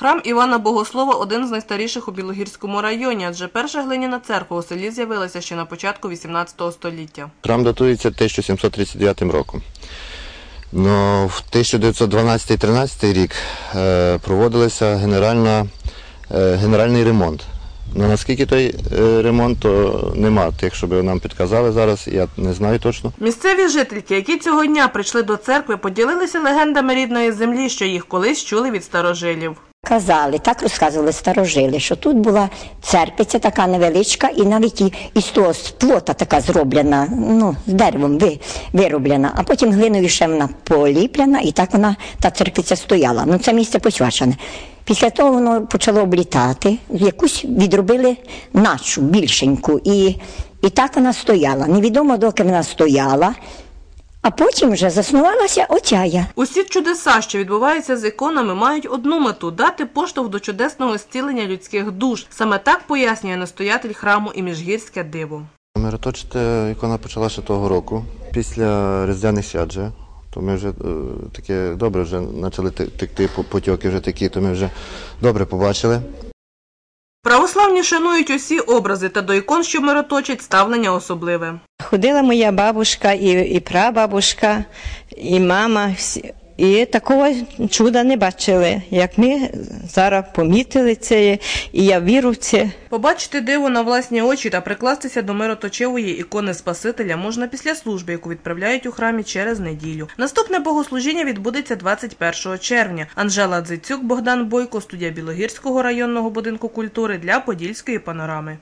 Храм Івана Богослова один з найстаріших у Білогірському районі, адже перша глиняна церква у селі з'явилася ще на початку 18 століття. Храм датується 1739 роком. Но в 1912-13 рік е, генеральна, е, генеральний ремонт. Ну, наскільки той е, ремонт, то нема тих, щоб нам підказали зараз, я не знаю точно. Місцеві жительки, які цього дня прийшли до церкви, поділилися легендами рідної землі, що їх колись чули від старожилів. Казали, так розказували старожили, що тут була церквиця така невеличка, і навіть і, із того плота така зроблена, ну, з деревом ви, вироблена, а потім глиною ще вона поліплена, і так вона, та церквиця стояла. Ну, це місце посвячене. Після того воно почало облітати, якусь відробили начу більшеньку, і, і так вона стояла. Невідомо, доки вона стояла, а потім вже заснувалася отяя. Усі чудеса, що відбуваються з іконами, мають одну мету дати поштовх до чудесного зцілення людських душ. Саме так пояснює настоятель храму і міжгірське диво. Мироточити ікона почала ще того року, після Різдвяних свят. То ми вже е, таке добре вже почали те- текти по- потьоки вже такі, то ми вже добре побачили. Православні шанують усі образи та до ікон, що мироточать, ставлення особливе. Ходила моя бабушка і, і прабабушка, і мама. Всі. І такого чуда не бачили, як ми зараз помітили це, і я вірю в це. Побачити диво на власні очі та прикластися до мироточивої ікони Спасителя можна після служби, яку відправляють у храмі через неділю. Наступне богослужіння відбудеться 21 червня. Анжела Дзицюк, Богдан Бойко, студія Білогірського районного будинку культури для Подільської панорами.